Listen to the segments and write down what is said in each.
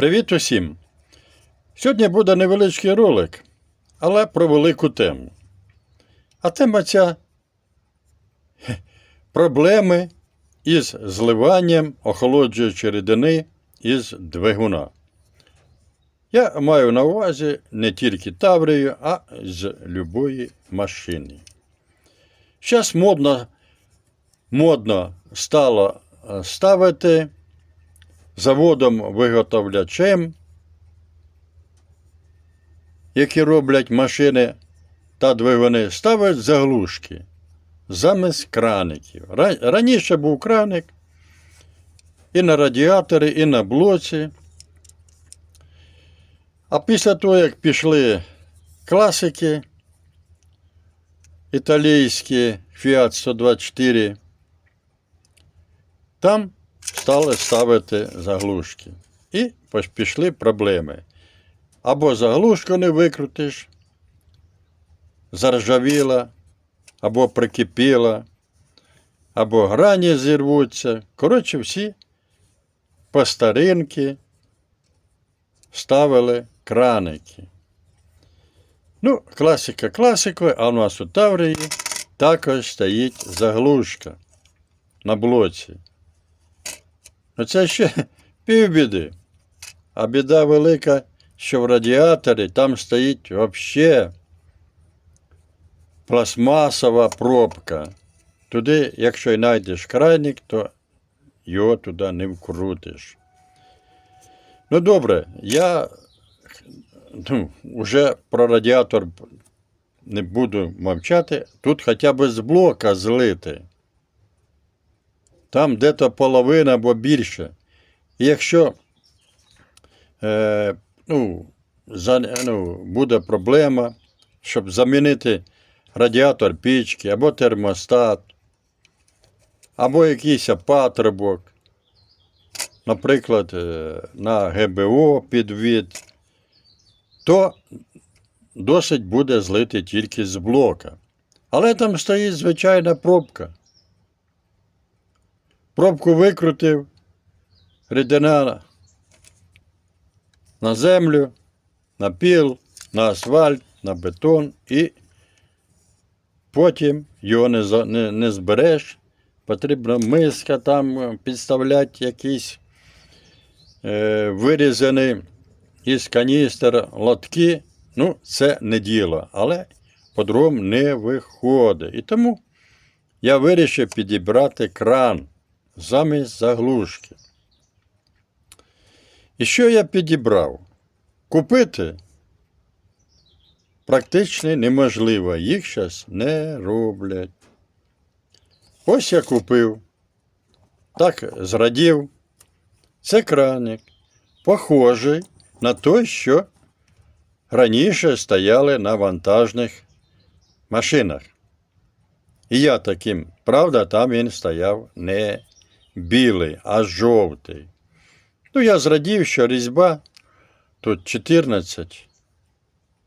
Привіт усім! Сьогодні буде невеличкий ролик, але про велику тему. А тема ця проблеми із зливанням охолоджуючої рідини із двигуна. Я маю на увазі не тільки Таврію, а з любої машини. Зараз модно, модно стало е, ставити заводом-виготовлячем, які роблять машини та двигуни, ставлять заглушки замість краників. Раніше був краник і на радіаторі, і на блоці. А після того, як пішли класики, італійські Fiat 124, там стали ставити заглушки. І пішли проблеми. Або заглушку не викрутиш, заржавіла, або прикипіла, або грані зірвуться. Коротше, всі по старинки ставили краники. Ну, класика класикою, а у нас у Таврії також стоїть заглушка на блоці. Ну це ще півбіди. А біда велика, що в радіаторі там стоїть взагалі пластмасова пробка. Туди, якщо й знайдеш крайник, то його туди не вкрутиш. Ну добре, я ну, вже про радіатор не буду мовчати. Тут хоча б з блока злити. Там де-то половина або більше. І якщо е, ну, за, ну, буде проблема, щоб замінити радіатор пічки або термостат, або якийсь патрубок, наприклад, е, на ГБО підвід, то досить буде злити тільки з блока. Але там стоїть звичайна пробка. Пробку викрутив, рідина на землю, на піл, на асфальт, на бетон і потім його не, не, не збереш. Потрібно миска там е, підставляти якісь е, вирізані із каністр лотки. Ну, це не діло, але по-другому не виходить. І тому я вирішив підібрати кран замість заглушки. І що я підібрав? Купити практично неможливо, їх зараз не роблять. Ось я купив, так зрадів. Це краник, похожий на той, що раніше стояли на вантажних машинах. І я таким, правда, там він стояв не білий, а жовтий. Ну, я зрадів, що різьба тут 14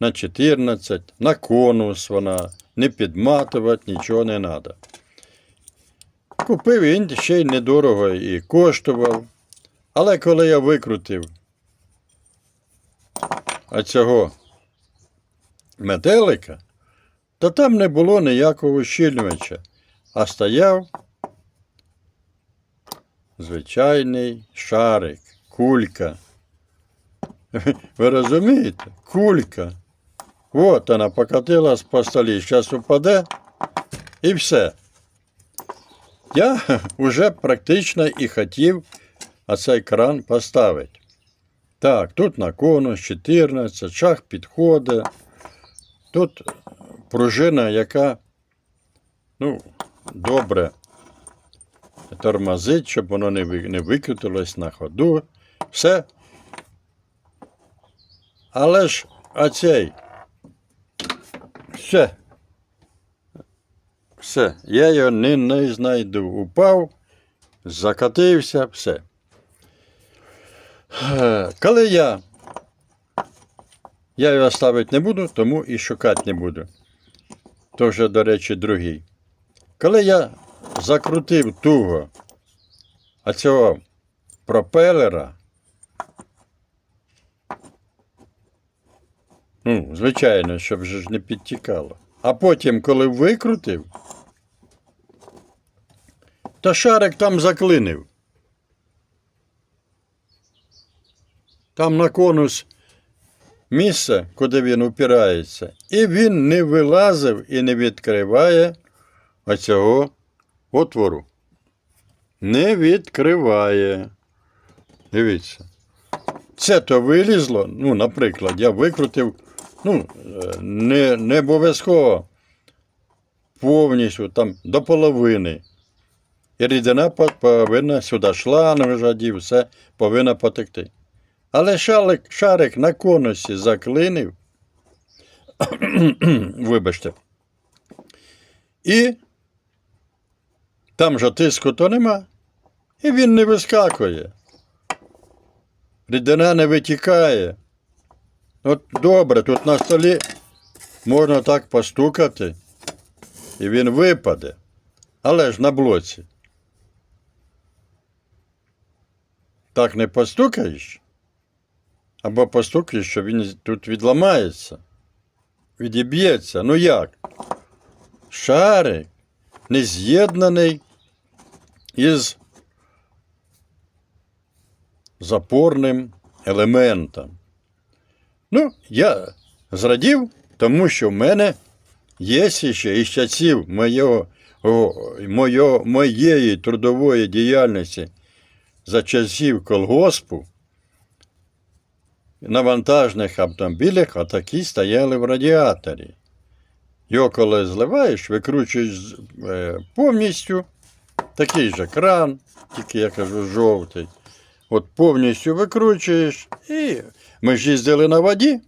на 14, на конус вона, не підматувати, нічого не треба. Купив він ще й недорого і коштував. Але коли я викрутив оцього метелика, то там не було ніякого ущільнювача, а стояв звичайний шарик, кулька. Ви розумієте? Кулька. От вона покатилась по столі, зараз упаде і все. Я вже практично і хотів оцей кран поставити. Так, тут на конус 14, шах підходить. Тут пружина, яка ну, добре тормозить, щоб воно не, викрутилось на ходу. Все. Але ж оцей. Все. Все. Я його не, не знайду. Упав, закатився, все. Коли я. Я його ставити не буду, тому і шукати не буду. То вже, до речі, другий. Коли я закрутив туго оцього пропелера, Ну, звичайно, щоб ж не підтікало. А потім, коли викрутив, то шарик там заклинив. Там на конус місце, куди він упирається, і він не вилазив і не відкриває оцього отвору. Не відкриває. Дивіться. Це то вилізло, ну, наприклад, я викрутив, ну, е, не, не обов'язково повністю там до половини. І рідина повинна сюди шланг жадів, все повинна потекти. Але шарик, шарик на конусі заклинив. Вибачте. І там же тиску то нема. І він не вискакує. Рідина не витікає. От добре, тут на столі можна так постукати, і він випаде. Але ж на блоці. Так не постукаєш? Або постукаєш, що він тут відламається, відіб'ється. Ну як? Шарик не з'єднаний із запорним елементом. Ну, я зрадів, тому що в мене є ще із часів моєго, моєго, моєї трудової діяльності за часів колгоспу на вантажних автомобілях отакі стояли в радіаторі. Його коли зливаєш, викручуєш е, повністю такий же кран, тільки я кажу жовтий. От повністю викручуєш, і ми ж їздили на воді,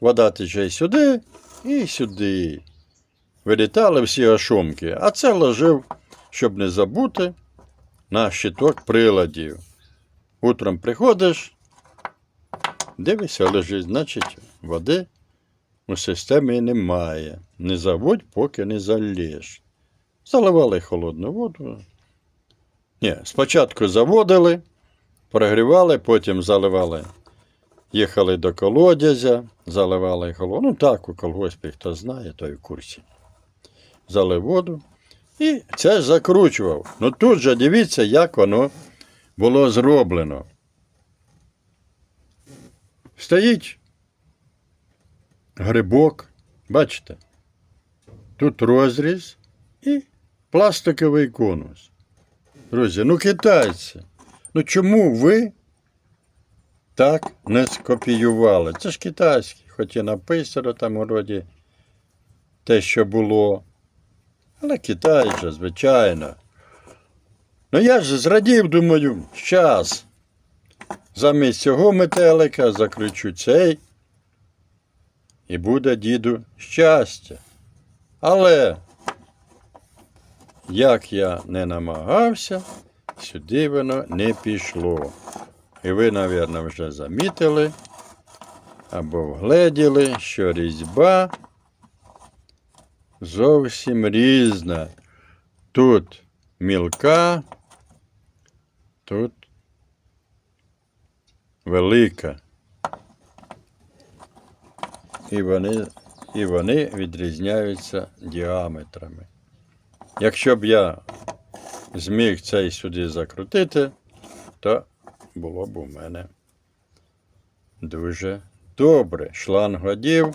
вода тече сюди і сюди. Вилітали всі ошомки, а це ложив, щоб не забути, на щиток приладів. Утром приходиш, дивишся, лежить, значить, води у системі немає. Не заводь, поки не залєш. Заливали холодну воду. Ні, спочатку заводили, прогрівали, потім заливали. Їхали до колодязя, заливали холодну. Ну так, у колгоспі хто знає, той в курсі. Залив воду. І це закручував. Ну тут же дивіться, як воно було зроблено. Стоїть грибок, бачите? Тут розріз і пластиковий конус. Друзі, ну китайці, ну чому ви так не скопіювали? Це ж китайський, хоч і написано там вроді те, що було. Але Китай же, звичайно. Ну я ж зрадів, думаю, щас. Замість цього метелика закручу цей. І буде діду щастя. Але як я не намагався, сюди воно не пішло. І ви, мабуть, вже замітили або вгледіли, що різьба зовсім різна. Тут мілка, тут велика. І вони, і вони відрізняються діаметрами. Якщо б я зміг цей сюди закрутити, то було б у мене дуже добре. Шланг одів.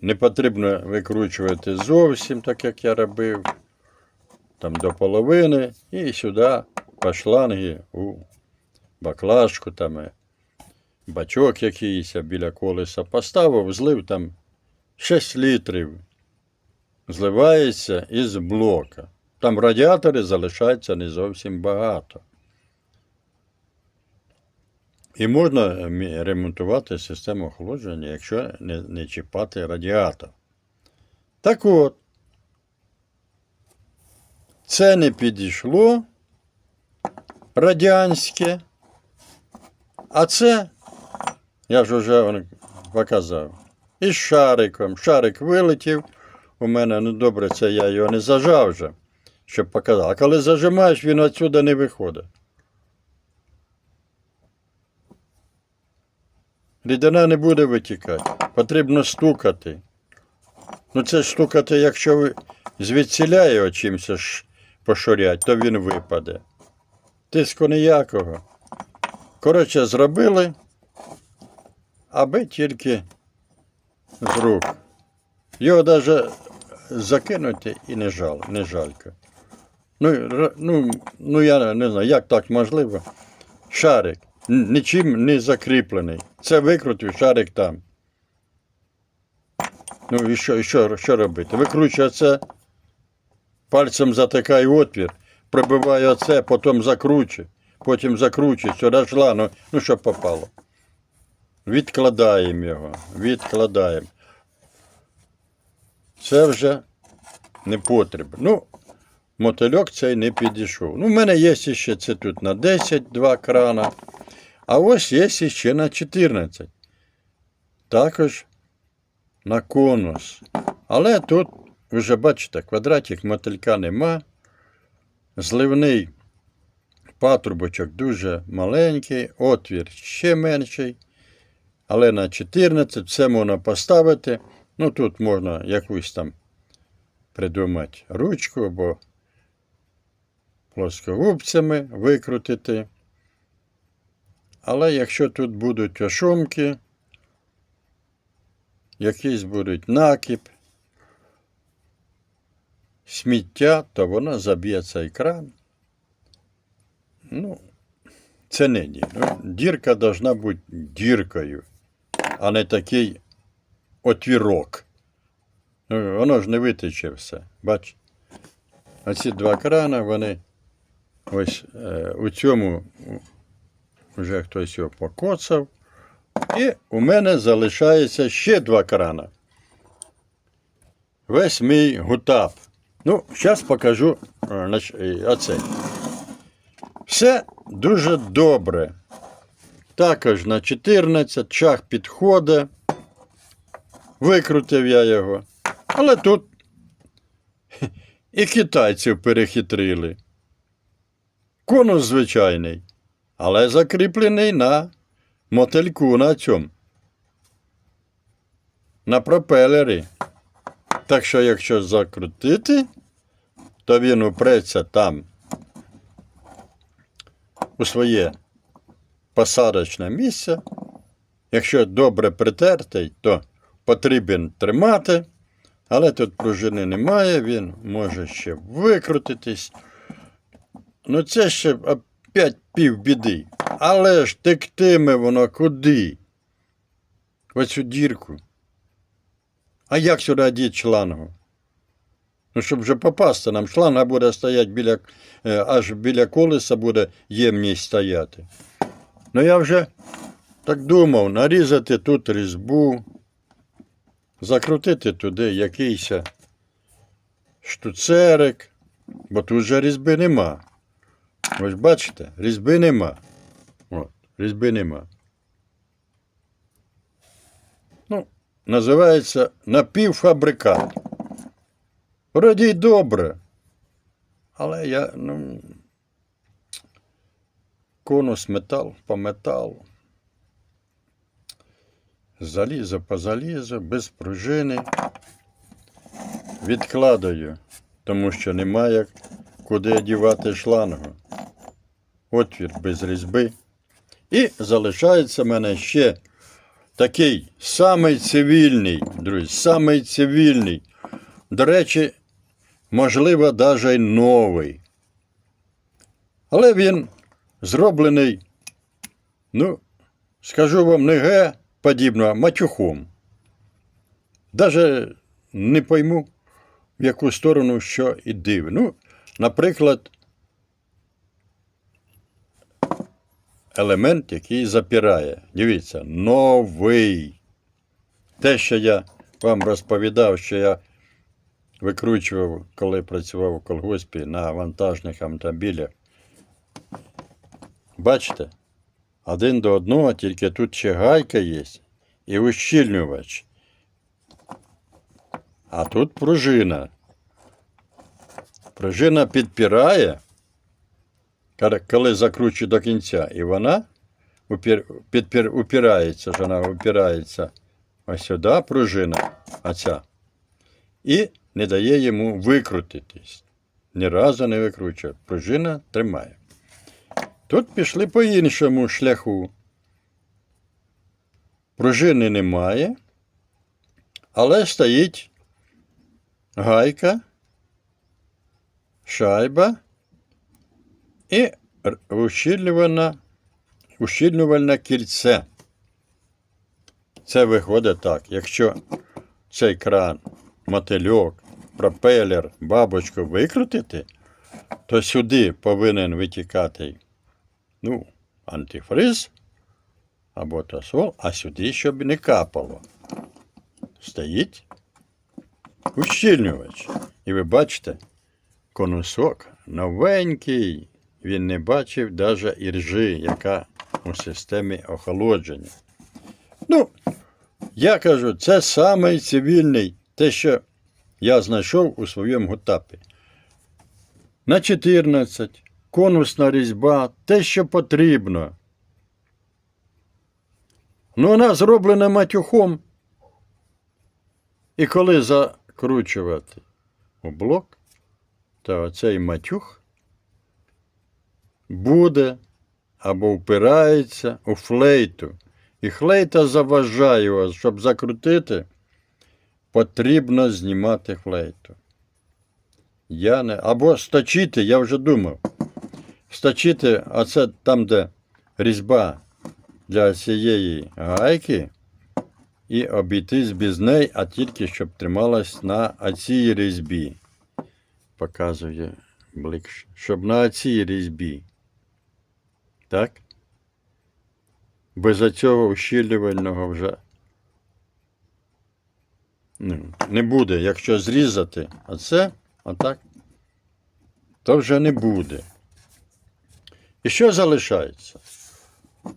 Не потрібно викручувати зовсім, так як я робив. Там до половини і сюди по шланги у баклажку, там бачок якийсь біля колеса поставив, злив там 6 літрів. Зливається із блока. Там радіатори залишається не зовсім багато. І можна е, ремонтувати систему охолодження, якщо не, не чіпати радіатор. Так от, це не підійшло радянське, а це, я ж вже показав, із шариком. Шарик вилетів у мене, ну добре, це я його не зажав вже, щоб показати. А коли зажимаєш, він отсюди не виходить. рідина не буде витікати. Потрібно стукати. Ну це стукати, якщо ви звідсіля його чимось пошурять, то він випаде. Тиску ніякого. Коротше, зробили, аби тільки з рук. Його навіть закинути і не жал, не жалько. Ну, ну, ну я не знаю, як так можливо. Шарик нічим не закріплений. Це викрутив, шарик там. Ну і що, і що, що робити? Викручує це, пальцем затикає отвір, пробиває оце, потім закручує, потім закручує, сюди жла, ну, ну що попало. Відкладаємо його, відкладаємо. Це вже не потрібно. Ну, мотильок цей не підійшов. Ну, в мене є ще це тут на 10 два крана, а ось є ще на 14. Також на конус. Але тут, вже бачите, квадратик мотилька нема. Зливний патрубочок дуже маленький, отвір ще менший. Але на 14 все можна поставити. Ну тут можна якусь там придумати ручку або плоскогубцями викрутити. Але якщо тут будуть ошумки, якийсь будуть накіп, сміття, то вона заб'є цей кран. Ну, це не ні. Ну, дірка должна бути діркою, а не такий отвірок. Ну, воно ж не витече все. Бач? Оці два крана, вони ось е, у цьому вже хтось його покоцав. І у мене залишається ще два крана. Весь мій гутап. Ну, зараз покажу е, е, оцей. Все дуже добре. Також на 14 чах підходить. Викрутив я його. Але тут і китайців перехитрили. Конус звичайний, але закріплений на мотильку на цьому. На пропелері. Так що, якщо закрутити, то він упреться там у своє посадочне місце. Якщо добре притертий, то потрібен тримати, але тут пружини немає, він може ще викрутитись. Ну це ще опять півбіди. Але ж тектиме воно куди? В оцю дірку. А як сюди діти шлангу? Ну, щоб вже попасти, нам шланга буде стояти біля, е, аж біля колеса буде ємність стояти. Ну я вже так думав, нарізати тут різьбу, закрутити туди якийсь штуцерик, бо тут же різьби нема. Ось бачите, різьби нема. От, різьби нема. Ну, називається напівфабрикат. Вроді й добре. Але я, ну. Конус метал по металу. Залізо по залізу, без пружини. Відкладаю, тому що немає куди одівати шлангу. Отвір без різьби. І залишається в мене ще такий самий цивільний, друзі, самий цивільний. До речі, можливо, навіть новий. Але він зроблений, ну, скажу вам, не ге подібно, матюхом. Даже не пойму, в яку сторону що і див. Ну, наприклад, елемент, який запирає. Дивіться, новий. Те, що я вам розповідав, що я викручував, коли працював у колгоспі на вантажних автомобілях. Бачите? Один до одного, тільки тут ще гайка є і ущільнювач. А тут пружина. Пружина підпирає, коли- закручу до кінця, і вона упір, підпір, упирається, вона упирається ось сюди пружина, оця, і не дає йому викрутитись. Ні разу не викручує. Пружина тримає. Тут пішли по іншому шляху. Пружини немає, але стоїть гайка, шайба і ущільнювальне кільце. Це виходить так. Якщо цей кран, мотильок, пропелер, бабочку викрутити, то сюди повинен витікати ну, антифриз або тосол, а сюди, щоб не капало. Стоїть ущільнювач. І ви бачите, конусок новенький. Він не бачив навіть іржи, яка у системі охолодження. Ну, я кажу, це самий цивільний, те, що я знайшов у своєму гутапі. На 14, конусна різьба, те, що потрібно. Ну, вона зроблена матюхом. І коли закручувати у блок, то оцей матюх буде або впирається у флейту. І флейта заважає вас, щоб закрутити, потрібно знімати флейту. Я не... Або сточити, я вже думав. Сточити, а це там, де різьба для цієї гайки, і обійтись без неї, а тільки щоб трималась на оцій різьбі. Показує блик, щоб на оцій різьбі. Так? Без цього ущільнювального вже ну, не буде. Якщо зрізати оце, отак, то вже не буде. І що залишається?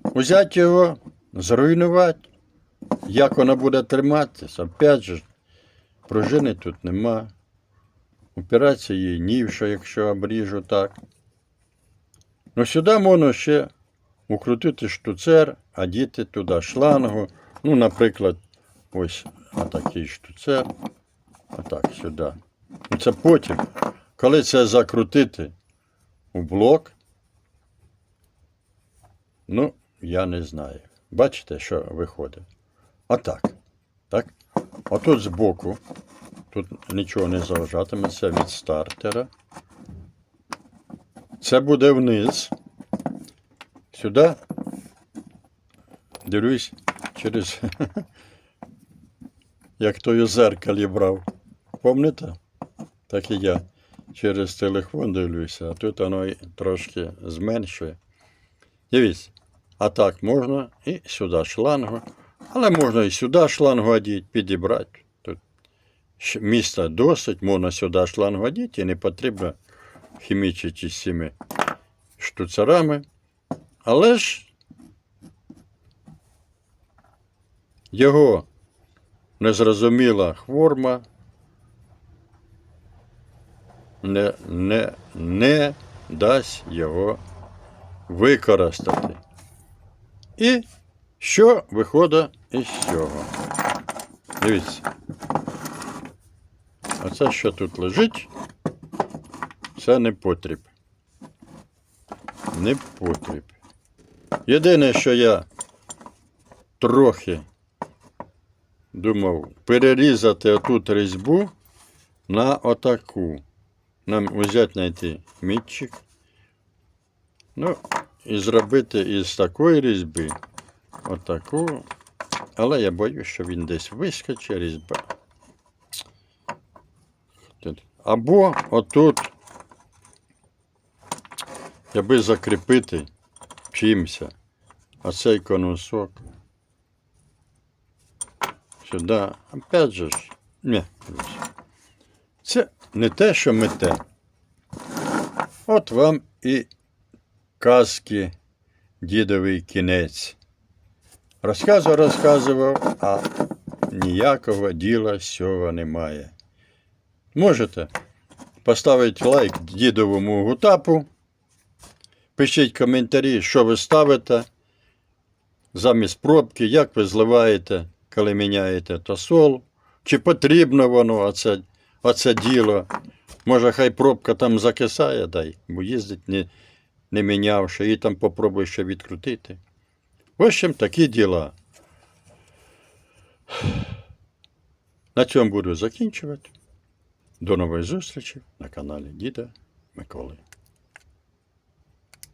Узяти його, зруйнувати. Як воно буде триматися? Опять же, пружини тут нема. Упиратися їй ні що, якщо обріжу так. Ну сюди можна ще укрутити штуцер, а діти туди шлангу. Ну, наприклад, ось отакий штуцер. Отак сюди. Це потім, коли це закрутити у блок, ну, я не знаю. Бачите, що виходить? Отак. Так? Отут збоку. Тут нічого не заважатиметься від стартера. Це буде вниз. Сюди. Дивлюсь через. Як той у зеркалі брав. Помните? Так і я через телефон дивлюся, а тут воно трошки зменшує. Дивіться, а так можна і сюди шлангу. Але можна і сюди шлангу одіти, підібрати. Тут місця досить, можна сюди шлангу одіти і не потрібно хімічити з цими штуцерами. Але ж його незрозуміла хворма не, не, не дасть його використати. І що виходить із цього? Дивіться. Оце, що тут лежить, це не потріб. Не потріб. Єдине, що я трохи думав перерізати отут різьбу на отаку. Нам взяти знайти мітчик. Ну, і зробити із такої різьби отаку. Але я боюсь, що він десь вискочить різьба. Або отут, аби закріпити чимся, оцей конусок. Сюди. Опять же ж. Ні. Це не те, що мете. От вам і казки дідовий кінець. Розказував, розказував, а ніякого діла з цього немає. Можете поставити лайк дідовому гутапу. Пишіть коментарі, що ви ставите. замість пробки, як ви зливаєте, коли міняєте тосол, чи потрібно воно, оце, оце діло. Може, хай пробка там закисає, дай, бо їздить не, не мінявши, її там попробуй ще відкрутити. В общем, такі діла. На цьому буду закінчувати. До нової зустрічі на каналі Діда Миколи.